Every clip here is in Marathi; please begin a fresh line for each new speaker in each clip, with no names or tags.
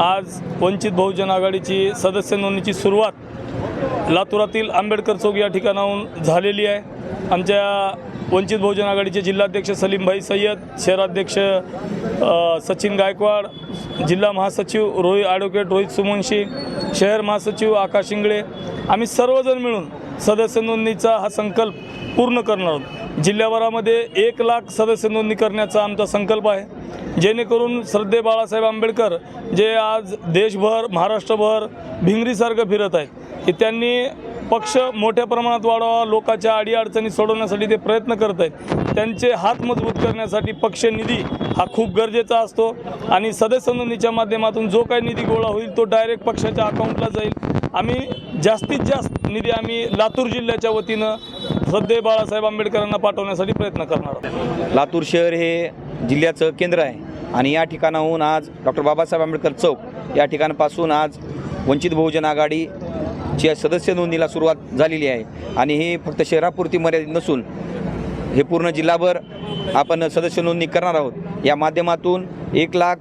आज वंचित बहुजन आघाडीची सदस्य नोंदणीची सुरुवात लातूरातील आंबेडकर चौक या ठिकाणाहून झालेली आहे. आमच्या वंचित बहुजन आघाडीचे जिल्हाध्यक्ष सलीमभाई सय्यद शहराध्यक्ष सचिन गायकवाड जिल्हा महासचिव रोहित ॲडव्होकेट रोहित सुमनशी शहर महासचिव आकाश इंगळे. आम्ही सर्वजण मिळून सदस्य नोंदणीचा हा संकल्प पूर्ण करणार आहोत. जिल्ह्याभरामध्ये एक लाख सदस्य नोंदणी करण्याचा आमचा संकल्प आहे. जेणेकरून श्रद्धे बाळासाहेब आंबेडकर जे आज देशभर महाराष्ट्रभर भिंगरीसारखं फिरत आहे की त्यांनी पक्ष मोठ्या प्रमाणात वाढवा लोकांच्या अडीअडचणी सोडवण्यासाठी ते प्रयत्न करत आहेत. त्यांचे हात मजबूत करण्यासाठी पक्ष निधी हा खूप गरजेचा असतो आणि सदस्य नोंदणीच्या माध्यमातून जो काही निधी गोळा होईल तो डायरेक्ट पक्षाच्या अकाउंटला जाईल. आम्ही जास्तीत जास्त निधी आम्ही लातूर जिल्ह्याच्या वतीनं सध्या बाळासाहेब आंबेडकरांना पाठवण्यासाठी प्रयत्न करणार आहोत.
लातूर शहर हे जिल्ह्याचं केंद्र आहे आणि या ठिकाणाहून आज डॉक्टर बाबासाहेब आंबेडकर चौक या ठिकाणापासून आज वंचित बहुजन आघाडीच्या सदस्य नोंदणीला सुरुवात झालेली आहे. आणि हे फक्त शहरापुरती मर्यादित नसून हे पूर्ण जिल्हाभर आपण सदस्य नोंदणी करणार आहोत. या माध्यमातून एक लाख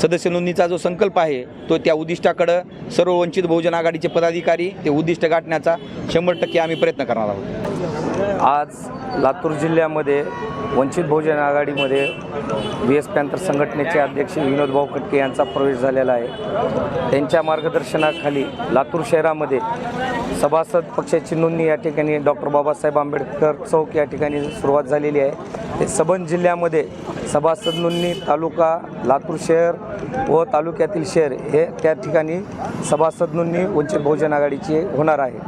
सदस्य नोंदणीचा जो संकल्प आहे तो त्या उद्दिष्टाकडं सर्व वंचित बहुजन आघाडीचे पदाधिकारी ते उद्दिष्ट गाठण्याचा शंभर टक्के आम्ही प्रयत्न करणार आहोत.
आज लातूर जिल्ह्यामध्ये वंचित बहुजन आघाडीमध्ये व्ही एस पॅन्थर संघटनेचे अध्यक्ष विनोद भाऊ खटके यांचा प्रवेश झालेला आहे. त्यांच्या मार्गदर्शनाखाली लातूर शहरामध्ये सभासद पक्षाची नोंदणी या ठिकाणी डॉक्टर बाबासाहेब आंबेडकर चौक या ठिकाणी सुरुवात झालेली आहे. ते सबन जिल्ह्यामध्ये सभासद नोंदणी तालुका लातूर शहर व तालुक्यातील शहर हे त्या ठिकाणी सभासद नोंदणी वंचित बहुजन आघाडीची होणार आहे.